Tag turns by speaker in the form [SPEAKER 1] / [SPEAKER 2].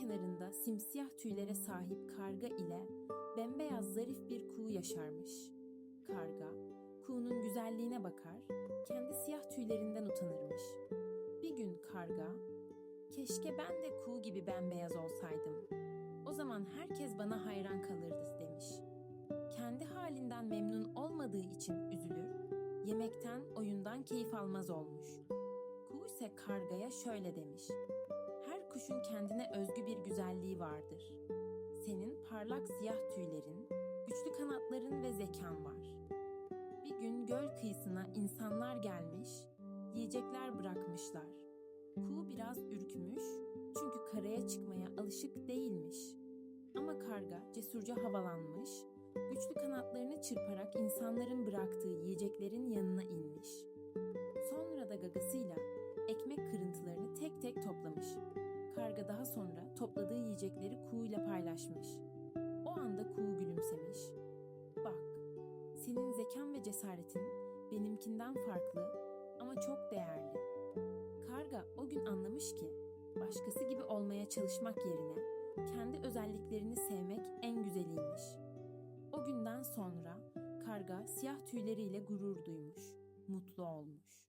[SPEAKER 1] kenarında simsiyah tüylere sahip karga ile bembeyaz zarif bir kuğu yaşarmış. Karga, kuğunun güzelliğine bakar, kendi siyah tüylerinden utanırmış. Bir gün karga, keşke ben de kuğu gibi bembeyaz olsaydım. O zaman herkes bana hayran kalırdı demiş. Kendi halinden memnun olmadığı için üzülür, yemekten, oyundan keyif almaz olmuş. Kuğu ise kargaya şöyle demiş. Her kuşun kendine özgü vardır. Senin parlak siyah tüylerin, güçlü kanatların ve zekan var. Bir gün göl kıyısına insanlar gelmiş, yiyecekler bırakmışlar. Kuğu biraz ürkmüş çünkü karaya çıkmaya alışık değilmiş. Ama karga cesurca havalanmış, güçlü kanatlarını çırparak insanların bıraktığı yiyeceklerin yanına inmiş. Sonra da gagasıyla ekmek kırıntılarını tek tek toplamış. Karga daha sonra topladığı yiyecekleri kuğuyla paylaşmış. O anda kuğu gülümsemiş. Bak, senin zekan ve cesaretin benimkinden farklı ama çok değerli. Karga o gün anlamış ki başkası gibi olmaya çalışmak yerine kendi özelliklerini sevmek en güzeliymiş. O günden sonra karga siyah tüyleriyle gurur duymuş, mutlu olmuş.